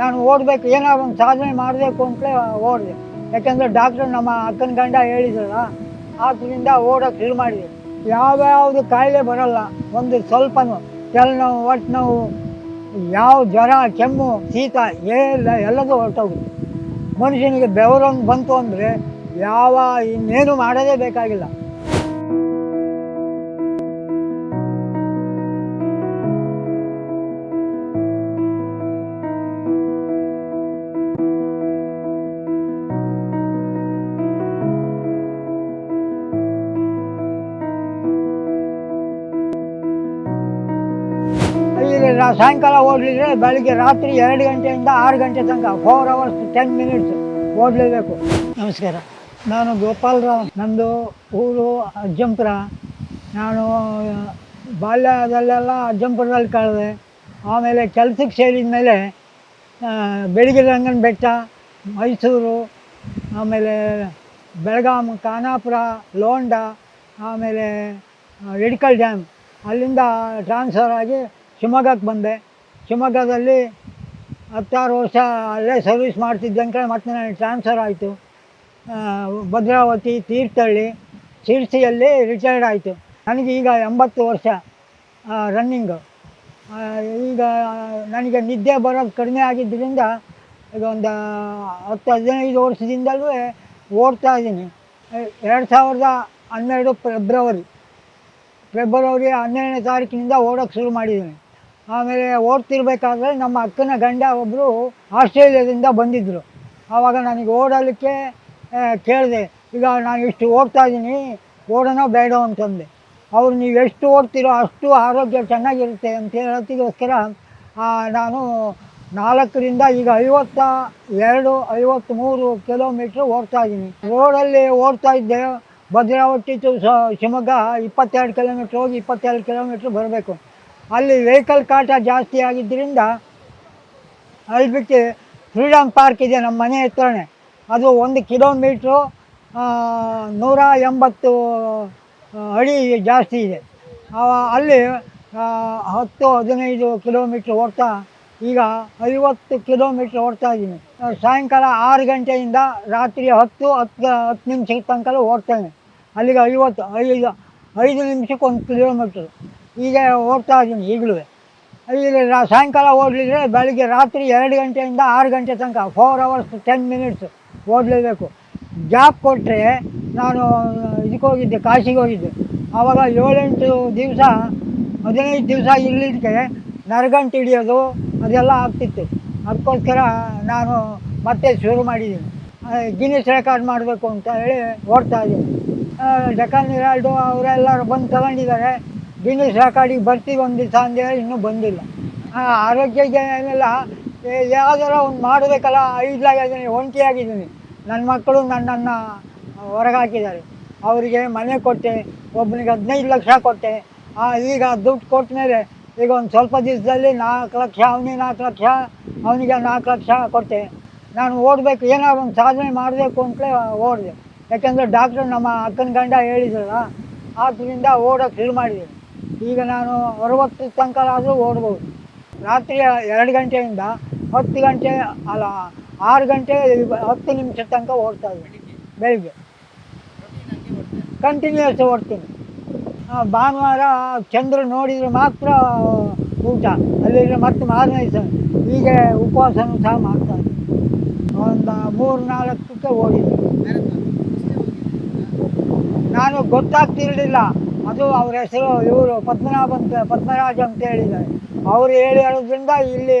ನಾನು ಓಡಬೇಕು ಏನೋ ಒಂದು ಸಾಧನೆ ಮಾಡಬೇಕು ಅಂತಲೇ ಓಡಿದೆ. ಯಾಕೆಂದರೆ ಡಾಕ್ಟ್ರು ನಮ್ಮ ಅಕ್ಕನ ಗಂಡ ಹೇಳಿದ್ರಲ್ಲ, ಆದ್ರಿಂದ ಓಡೋಕೆ ಶುರು ಮಾಡಿದೆ. ಯಾವ್ಯಾವುದು ಕಾಯಿಲೆ ಬರಲ್ಲ, ಒಂದು ಸ್ವಲ್ಪನೂ. ನೋವು, ಹೊಟ್ಟೆ ನೋವು, ಯಾವ ಜ್ವರ, ಕೆಮ್ಮು, ಶೀತ ಎಲ್ಲ, ಎಲ್ಲದೂ ಹೊರಟೋಗುತ್ತೆ. ಮನುಷ್ಯನಿಗೆ ಬೆವರೊಂದು ಬಂತು ಅಂದರೆ ಯಾವ ಇನ್ನೇನು ಮಾಡೋದೇ ಬೇಕಾಗಿಲ್ಲ. ಸಾಯಂಕಾಲ ಓಡಲಿದ್ರೆ ಬೆಳಿಗ್ಗೆ ರಾತ್ರಿ ಎರಡು ಗಂಟೆಯಿಂದ ಆರು ಗಂಟೆ ತನಕ ಫೋರ್ ಅವರ್ಸ್ ಟೆನ್ ಮಿನಿಟ್ಸ್ ಓಡಲೇಬೇಕು ನಮಸ್ಕಾರ. ನಾನು ಗೋಪಾಲರಾವ್ ನಮ್ಮದು ಊರು ಅಜ್ಜಂಪುರ. ನಾನು ಬಾಲ್ಯದಲ್ಲೆಲ್ಲ ಅಜ್ಜಂಪುರದಲ್ಲಿ ಕಳೆದೆ. ಆಮೇಲೆ ಕೆಲಸಕ್ಕೆ ಸೇರಿದ ಮೇಲೆ ಬೆಳಗ್ಗೆ ರಂಗನ ಬೆಟ್ಟ, ಮೈಸೂರು, ಆಮೇಲೆ ಬೆಳಗಾಂ, ಖಾನಾಪುರ, ಲೋಂಡ, ಆಮೇಲೆ ರೆಡಿಕಲ್ ಡ್ಯಾಮ್. ಅಲ್ಲಿಂದ ಟ್ರಾನ್ಸ್ಫರ್ ಆಗಿ ಶಿವಮೊಗ್ಗಕ್ಕೆ ಬಂದೆ. ಶಿವಮೊಗ್ಗದಲ್ಲಿ ಹತ್ತಾರು ವರ್ಷ ಅಲ್ಲೇ ಸರ್ವಿಸ್ ಮಾಡ್ತಿದ್ದಂಗೆ ಮತ್ತೆ ನನಗೆ ಟ್ರಾನ್ಸ್ಫರ್ ಆಯಿತು. ಭದ್ರಾವತಿ ತೀರ್ಥಹಳ್ಳಿ, ಶಿರ್ಸಿಯಲ್ಲಿ ರಿಟೈರ್ಡ್ ಆಯಿತು. ನನಗೆ ಈಗ ಎಂಬತ್ತು ವರ್ಷ ರನ್ನಿಂಗು ಈಗ ನನಗೆ ನಿದ್ದೆ ಬರೋದು ಕಡಿಮೆ ಆಗಿದ್ದರಿಂದ ಈಗ ಒಂದು ಹತ್ತು ಹದಿನೈದು ವರ್ಷದಿಂದಲೂ ಓಡ್ತಾ ಇದ್ದೀನಿ. ಎರಡು ಸಾವಿರದ ಹನ್ನೆರಡು ಫೆಬ್ರವರಿ ಫೆಬ್ರವರಿ ಹನ್ನೆರಡನೇ ತಾರೀಕಿನಿಂದ ಓಡೋಕ್ಕೆ ಶುರು ಮಾಡಿದ್ದೀನಿ. ಆಮೇಲೆ ಓಡ್ತಿರ್ಬೇಕಾದ್ರೆ ನಮ್ಮ ಅಕ್ಕನ ಗಂಡ ಒಬ್ಬರು ಆಸ್ಟ್ರೇಲಿಯಾದಿಂದ ಬಂದಿದ್ದರು ಆವಾಗ ನನಗೆ ಓಡಲಿಕ್ಕೆ ಕೇಳಿದೆ, ಈಗ ನಾನು ಇಷ್ಟು ಓಡ್ತಾ ಇದ್ದೀನಿ ಓಡೋಣ ಬೇಡ ಅಂತಂದೆ. ಅವ್ರು, ನೀವು ಎಷ್ಟು ಓಡ್ತೀರೋ ಅಷ್ಟು ಆರೋಗ್ಯ ಚೆನ್ನಾಗಿರುತ್ತೆ ಅಂತ ಹೇಳೋದಕ್ಕೋಸ್ಕರ ನಾನು ನಾಲ್ಕರಿಂದ ಈಗ ಐವತ್ತ ಎರಡು ಐವತ್ತ್ಮೂರು ಕಿಲೋಮೀಟ್ರ್ ಓಡ್ತಾ ಇದ್ದೀನಿ. ರೋಡಲ್ಲಿ ಓಡ್ತಾ ಇದ್ದೆ. ಭದ್ರಾವತಿ ಟು ಶಿವಮೊಗ್ಗ ಇಪ್ಪತ್ತೆರಡು ಕಿಲೋಮೀಟ್ರ್ ಹೋಗಿ ಇಪ್ಪತ್ತೆರಡು ಕಿಲೋಮೀಟ್ರ್ ಬರಬೇಕು. ಅಲ್ಲಿ ವೆಹಿಕಲ್ ಕಾಟ ಜಾಸ್ತಿ ಆಗಿದ್ದರಿಂದ ಅಲ್ಲಿ ಬಿಟ್ಟು ಫ್ರೀಡಮ್ ಪಾರ್ಕ್ ಇದೆ ನಮ್ಮ ಮನೆ ಹತ್ರನೇ. ಅದು ಒಂದು ಕಿಲೋಮೀಟ್ರು ನೂರ ಎಂಬತ್ತು ಅಡಿ ಜಾಸ್ತಿ ಇದೆ. ಅಲ್ಲಿ ಹತ್ತು, ಹದಿನೈದು ಕಿಲೋಮೀಟ್ರ್ ಓಡ್ತಾ, ಈಗ ಐವತ್ತು ಕಿಲೋಮೀಟ್ರ್ ಓಡ್ತಾ ಇದ್ದೀನಿ. ಸಾಯಂಕಾಲ ಆರು ಗಂಟೆಯಿಂದ ರಾತ್ರಿ ಹತ್ತು ಹತ್ತು ಹತ್ತು ನಿಮಿಷದ ತನಕ ಓಡ್ತೇನೆ. ಅಲ್ಲಿಗೆ ಐವತ್ತು, ಐದು ಐದು ನಿಮಿಷಕ್ಕೆ ಒಂದು ಕಿಲೋಮೀಟ್ರ್ ಈಗ ಓಡ್ತಾ ಇದ್ದೀನಿ ಈಗಲೂ. ಇಲ್ಲಿ ರಾ- ಸಾಯಂಕಾಲ ಓಡಲಿದ್ರೆ ಬೆಳಿಗ್ಗೆ ರಾತ್ರಿ ಎರಡು ಗಂಟೆಯಿಂದ ಆರು ಗಂಟೆ ತನಕ ಫೋರ್ ಅವರ್ಸ್ ಟೆನ್ ಮಿನಿಟ್ಸ್ ಓಡಲೇಬೇಕು ಜಾಬ್ ಕೊಟ್ಟರೆ ನಾನು, ಇದಕ್ಕೆ ಹೋಗಿದ್ದೆ, ಕಾಶಿಗೆ ಹೋಗಿದ್ದೆ. ಆವಾಗ ಏಳೆಂಟು ದಿವಸ, ಹದಿನೈದು ದಿವಸ ಇಲ್ಲಿದ್ದಕ್ಕೆ ನರಗಂಟು ಹಿಡಿಯೋದು ಅದೆಲ್ಲ ಆಗ್ತಿತ್ತು. ಅದಕ್ಕೋಸ್ಕರ ನಾನು ಮತ್ತೆ ಶುರು ಮಾಡಿದ್ದೀನಿ. ಗಿನ್ನಿಸ್ ರೆಕಾರ್ಡ್ ಮಾಡಬೇಕು ಅಂತ ಹೇಳಿ ಓಡ್ತಾ ಇದ್ದೀನಿ. ಡೆಕಾನ್ ಇರಾಲ್ಡು ಅವರೆಲ್ಲರೂ ಬಂದು ತಗೊಂಡಿದ್ದಾರೆ. ಗಿನ್ನಿಸ್ ಸಾಕಾಡಿಗೆ ಬರ್ತೀವಿ ಒಂದು ದಿವಸ ಅಂದೇಳಿ ಇನ್ನೂ ಬಂದಿಲ್ಲ. ಆರೋಗ್ಯ ಏನಿಲ್ಲ ಯಾವುದಾರ ಒಂದು ಮಾಡಬೇಕಲ್ಲ, ಐದ್ಲಾಗಿದ್ದೀನಿ, ಒಂಟಿಯಾಗಿದ್ದೀನಿ. ನನ್ನ ಮಕ್ಕಳು ನನ್ನನ್ನು ಹೊರಗೆ ಹಾಕಿದ್ದಾರೆ ಅವರಿಗೆ ಮನೆ ಕೊಟ್ಟೆ ಒಬ್ಬನಿಗೆ ಹದಿನೈದು ಲಕ್ಷ ಕೊಟ್ಟೆ. ಈಗ ದುಡ್ಡು ಕೊಟ್ಟ ಮೇಲೆ ಈಗ ಒಂದು ಸ್ವಲ್ಪ ದಿವಸದಲ್ಲಿ ನಾಲ್ಕು ಲಕ್ಷ, ಅವನಿಗೆ ನಾಲ್ಕು ಲಕ್ಷ, ಅವನಿಗೆ ನಾಲ್ಕು ಲಕ್ಷ ಕೊಟ್ಟೆ. ನಾನು ಓಡಬೇಕು ಏನೋ ಒಂದು ಸಾಧನೆ ಮಾಡಬೇಕು ಅಂತಲೇ ಓಡಿದೆ. ಯಾಕೆಂದರೆ ಡಾಕ್ಟ್ರು ನಮ್ಮ ಅಕ್ಕನ ಗಂಡ ಹೇಳಿದ್ರಲ್ಲ ಆದ್ದರಿಂದ ಓಡೋಕ್ಕೆ ಶುರು ಮಾಡಿದ್ದೀನಿ ಈಗ ನಾನು ಅರವತ್ತು ತನಕ ಆದರೂ ಓಡ್ಬೋದು. ರಾತ್ರಿ ಎರಡು ಗಂಟೆಯಿಂದ ಹತ್ತು ಗಂಟೆ ಅಲ್ಲ, ಆರು ಗಂಟೆ ಹತ್ತು ನಿಮಿಷ ತನಕ ಓಡ್ತಾ ಇದ್ದೀನಿ ಬೆಳಿಗ್ಗೆ. ಕಂಟಿನ್ಯೂಸ್ ಓಡ್ತೀನಿ. ಭಾನುವಾರ ಚಂದ್ರ ನೋಡಿದರೆ ಮಾತ್ರ ಊಟ, ಅಲ್ಲಿದ್ರೆ ಮತ್ತೆ ಮಾರನೇ ದಿವಸ. ಹೀಗೆ ಉಪವಾಸನೂ ಸಹ ಮಾಡ್ತಾ ಇದ್ದೀನಿ ಒಂದು ಮೂರು ನಾಲ್ಕಕ್ಕೆ ಓಡಿದ್ದೀನಿ ನಾನು ಗೊತ್ತಾಗ್ತಿರಲಿಲ್ಲ. ಅದು ಅವ್ರ ಹೆಸರು ಇವರು ಪದ್ಮನಾಭ ಅಂತ, ಪದ್ಮರಾಜ್ ಅಂತ ಹೇಳಿದ್ದಾರೆ. ಅವರು ಹೇಳಿ ಹೇಳೋದ್ರಿಂದ ಇಲ್ಲಿ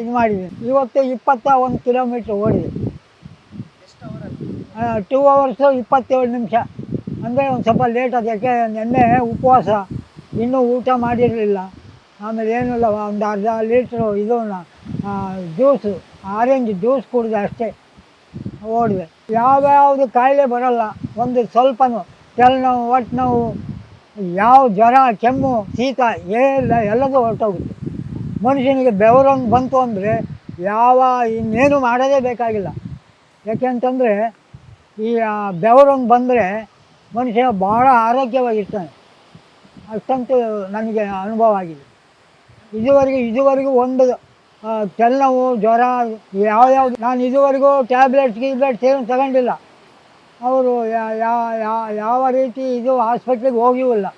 ಇದು ಮಾಡಿದೆ. ಇವತ್ತು ಇಪ್ಪತ್ತ ಒಂದು ಕಿಲೋಮೀಟ್ರ್ ಓಡಿದೆ. ಟೂ ಅವರ್ಸು ಇಪ್ಪತ್ತೇಳು ನಿಮಿಷ. ಅಂದರೆ ಒಂದು ಸ್ವಲ್ಪ ಲೇಟ್ ಅದು ಯಾಕೆ, ನಿನ್ನೆ ಉಪವಾಸ. ಇನ್ನೂ ಊಟ ಮಾಡಿರಲಿಲ್ಲ. ಆಮೇಲೆ ಏನಿಲ್ಲ, ಒಂದು ಅರ್ಧ ಲೀಟ್ರು ಇದು ಜ್ಯೂಸು ಆರೆಂಜ್ ಜ್ಯೂಸ್ ಕುಡಿದೆ ಅಷ್ಟೇ. ಓಡಿದೆ. ಯಾವ್ಯಾವುದು ಕಾಯಿಲೆ ಬರಲ್ಲ. ಒಂದು ಸ್ವಲ್ಪನೂ. ತಲೆನೋವು ಹೊಟ್ಟೆ ನೋವು ಯಾವ ಜ್ವರ, ಕೆಮ್ಮು, ಶೀತ ಎಲ್ಲ ಎಲ್ಲದೂ ಹೊರಟೋಗುತ್ತೆ. ಮನುಷ್ಯನಿಗೆ ಬೆವರೊಂದು ಬಂತು ಅಂದರೆ ಯಾವ ಇನ್ನೇನು ಮಾಡೋದೇ ಬೇಕಾಗಿಲ್ಲ. ಯಾಕೆ ಅಂತಂದರೆ ಈ ಬೆವರೊಂದು ಬಂದರೆ ಮನುಷ್ಯ ಭಾಳ ಆರೋಗ್ಯವಾಗಿರ್ತಾನೆ. ಅಷ್ಟಂತೂ ನನಗೆ ಅನುಭವ ಆಗಿದೆ. ಇದುವರೆಗೂ ಇದುವರೆಗೂ ಒಂದು ತಲೆನೋವು ಜ್ವರ, ಯಾವ್ಯಾವ್ದು, ನಾನು ಇದುವರೆಗೂ ಟ್ಯಾಬ್ಲೆಟ್ಸ್, ಗೀಬ್ಲೆಟ್ಸ್ ಏನು ತಗೊಂಡಿಲ್ಲ. ಅವರು ಯಾವ ರೀತಿ ಇದು ಆಸ್ಪತ್ರೆಗೆ ಹೋಗಿಯೂ ಇಲ್ಲ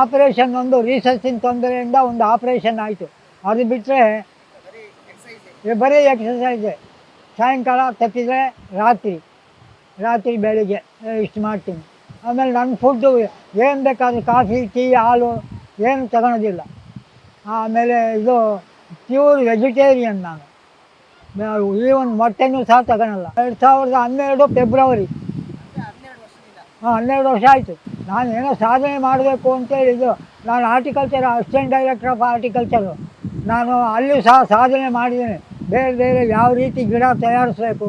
ಆಪ್ರೇಷನ್ ಒಂದು ರೀಸರ್ಚಿನ ತೊಂದರೆಯಿಂದ ಒಂದು ಆಪ್ರೇಷನ್ ಆಯಿತು. ಅದು ಬಿಟ್ಟರೆ ಬರೀ ಎಕ್ಸಸೈಸ್ ಸಾಯಂಕಾಲ ತಪ್ಪಿದರೆ ರಾತ್ರಿ ರಾತ್ರಿ ಬೆಳಿಗ್ಗೆ ಇಷ್ಟು ಮಾಡ್ತೀನಿ. ಆಮೇಲೆ ನನ್ನ ಫುಡ್ಡು ಏನು ಬೇಕಾದ್ರೂ ಕಾಫಿ ಟೀ ಹಾಲು, ಏನು ತಗೊಳೋದಿಲ್ಲ. ಆಮೇಲೆ ಇದು ಪ್ಯೂರ್ ವೆಜಿಟೇರಿಯನ್ ನಾನು. ಈವನ್ ಮೊಟ್ಟೆನೂ ಸಹ ತಗೊಳಲ್ಲ. ಎರಡು ಸಾವಿರದ ಹನ್ನೆರಡು ಫೆಬ್ರವರಿ. ಹಾಂ, ಹನ್ನೆರಡು ವರ್ಷ ಆಯಿತು. ನಾನು ಏನೋ ಸಾಧನೆ ಮಾಡಬೇಕು ಅಂತೇಳಿ ಇದು ನಾನು horticulture assistant director of horticulture ನಾನು ಅಲ್ಲೂ ಸಹ ಸಾಧನೆ ಮಾಡಿದ್ದೇನೆ. ಬೇರೆ ಬೇರೆ ಯಾವ ರೀತಿ ಗಿಡ ತಯಾರಿಸಬೇಕು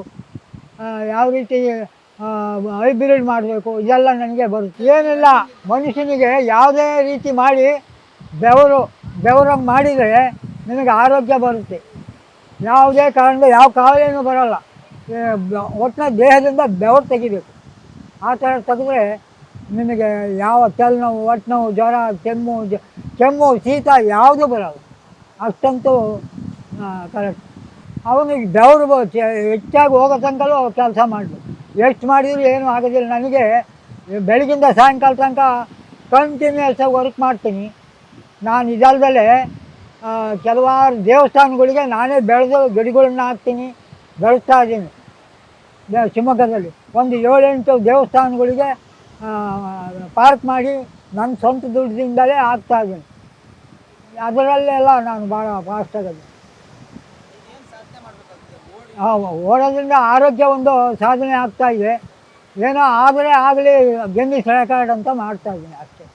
ಯಾವ ರೀತಿ ಹೈಬ್ರಿಡ್ ಮಾಡಬೇಕು, ಇದೆಲ್ಲ ನನಗೆ ಬರುತ್ತೆ. ಏನಿಲ್ಲ, ಮನುಷ್ಯನಿಗೆ ಯಾವುದೇ ರೀತಿ ಮಾಡಿ ಬೆವರು, ಬೆವರಂಗೆ ಮಾಡಿದರೆ ನಿಮಗೆ ಆರೋಗ್ಯ ಬರುತ್ತೆ. ಯಾವುದೇ ಕಾರಣದ ಯಾವ ಕಾಯಿಲೆನೂ ಬರೋಲ್ಲ. ಒಟ್ಟಿನ ದೇಹದಿಂದ ಬೆವರು ತೆಗಿಬೇಕು. ಆ ಥರ ತೆಗೆದ್ರೆ ನಿಮಗೆ ಯಾವ ತಲೆನೋವು ಒಟ್ಟು ನೋವು, ಜ್ವರ, ಕೆಮ್ಮು, ಜ, ಕೆಮ್ಮು, ಶೀತ ಯಾವುದೂ ಬರಲ್ಲ. ಅಷ್ಟಂತೂ ಕರೆಕ್ಟ್ ಅವನಿಗೆ ಬೆವರು ಹೆಚ್ಚಾಗಿ ಹೋಗೋ ತನಕಲೂ ಕೆಲಸ ಮಾಡಬೇಕು. ಎಷ್ಟು ಮಾಡಿದ್ರು ಏನೂ ಆಗೋದಿಲ್ಲ. ನನಗೆ ಬೆಳಗಿಂದ ಸಾಯಂಕಾಲ ತನಕ ಕಂಟಿನ್ಯೂಸ್ ವರ್ಕ್ ಮಾಡ್ತೀನಿ. ನಾನು ಇದಲ್ದಲೆ ಕೆಲವಾರು ದೇವಸ್ಥಾನಗಳಿಗೆ ನಾನೇ ಬೆಳೆದು ಗಿಡಗಳನ್ನ ಹಾಕ್ತೀನಿ, ಬೆಳೆಸ್ತಾ ಇದ್ದೀನಿ. ಶಿವಮೊಗ್ಗದಲ್ಲಿ. ಒಂದು ಏಳೆಂಟು ದೇವಸ್ಥಾನಗಳಿಗೆ ಪಾರ್ಕ್ ಮಾಡಿ ನನ್ನ ಸ್ವಂತ ದುಡ್ಡಿಂದಲೇ ಆಗ್ತಾ ಇದ್ದೀನಿ. ಅದರಲ್ಲೆಲ್ಲ ನಾನು ಭಾಳ ಫಾಸ್ಟ್ ಆಗೋದು ಹಾಂ ಓಡೋದ್ರಿಂದ ಆರೋಗ್ಯ ಒಂದು ಸಾಧನೆ ಆಗ್ತಾ ಇದೆ. ಏನೋ ಆದರೆ ಆಗಲಿ ಗೆಂದಿ ರೆಕಾರ್ಡ್ ಅಂತ ಮಾಡ್ತಾ ಇದ್ದೀನಿ ಅಷ್ಟೇ.